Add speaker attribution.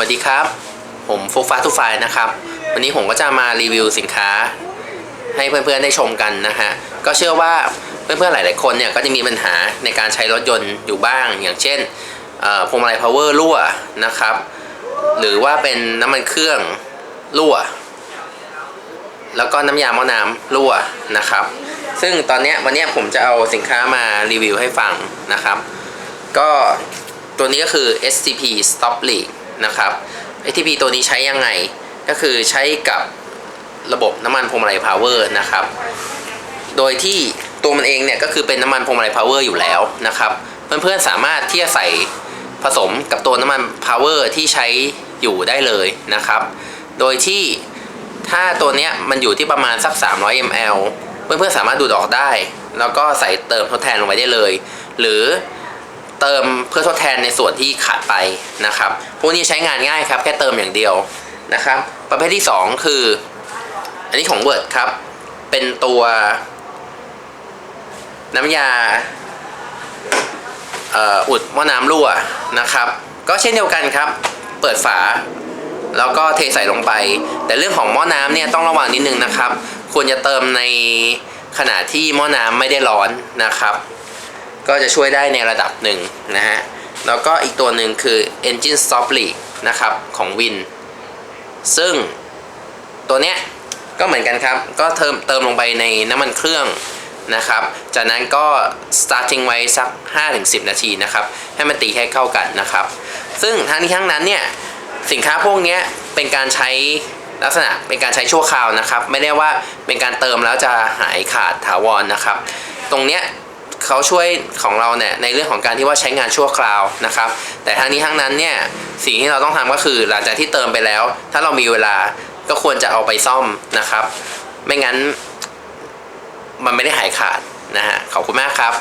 Speaker 1: วัสดีครับ ผมฟุกฟ้าทุกไฟนะครับ วันนี้ผมก็จะมารีวิวสินค้า ให้เพื่อนๆได้ชมกันนะฮะ ก็เชื่อว่าเพื่อนๆหลาย ๆ คนเนี่ยก็จะมีปัญหาในการใช้รถยนต์อยู่บ้าง อย่างเช่นพวงมาลัยพาวเวอร์รั่วนะครับ หรือว่าเป็นน้ำมันเครื่องรั่ว แล้วก็น้ำยาหม้อน้ำรั่วนะครับ ซึ่งตอนเนี้ยวันเนี้ยผมจะเอาสินค้ามารีวิวให้ฟังนะครับ ก็ตัวนี้ก็คือ STP Stop Leak นะครับ STP ตัวนี้ใช้ยังไงก็คือใช้กับระบบน้ำมันพวงมาลัย Power นะครับ โดยที่ตัวมันเองเนี่ยก็คือเป็นน้ำมันพวงมาลัย Power อร์อยู่แล้วนะครับเพื่อนๆสามารถที่จะใส่ผสมกับตัวน้ำมัน Power ที่ใช้อยู่ได้เลยนะครับ โดยที่ถ้าตัวเนี้ยมันอยู่ที่ประมาณสัก 300 ml เพื่อนๆสามารถดูดออกได้ แล้วก็ใส่เติมทดแทนลงไปได้เลย หรือ เติมเพื่อทดแทนในส่วนที่ขาดไปนะครับพวกนี้ใช้งานง่ายครับ แค่เติมอย่างเดียวนะครับ ประเภทที่ 2 คือ อันนี้ของ Word ครับ เป็นตัว น้ำยาอุดหม้อน้ำรั่วนะครับ ก็เช่นเดียวกันครับ เปิดฝา แล้วก็เทใส่ลงไป แต่เรื่องของหม้อน้ำเนี่ยต้องระวังนิดนึงนะครับ ควรจะเติมในขณะที่หม้อน้ำไม่ได้ร้อนนะครับ ก็จะช่วยได้ในระดับหนึ่งนะฮะ แล้วก็อีกตัวหนึ่งคือ Engine Stop Leak นะครับของ Win ซึ่งตัวเนี้ยก็เหมือนกันครับ ก็เติมเติมลงไปในน้ำมันเครื่องนะครับ จากนั้นก็ starting ไว้สัก 5-10 นาทีนะครับ ให้มันตีให้เข้ากันนะครับ ซึ่งทั้งนี้ทั้งนั้นเนี่ยสินค้าพวกนี้เป็นการใช้ลักษณะเป็นการใช้ชั่วคราวนะครับ ไม่ได้ว่าเป็นการเติมแล้วจะหายขาดถาวรนะครับ ตรงเนี้ย เขาช่วยของเราเนี่ยในเรื่องของการที่ว่าใช้งานชั่วคราวนะครับ แต่ทั้งนี้ทั้งนั้นเนี่ยสิ่งที่เราต้องทำก็คือหลังจากที่เติมไปแล้ว ถ้าเรามีเวลาก็ควรจะเอาไปซ่อมนะครับ ไม่งั้นมันไม่ได้หายขาดนะฮะขอบคุณมากครับ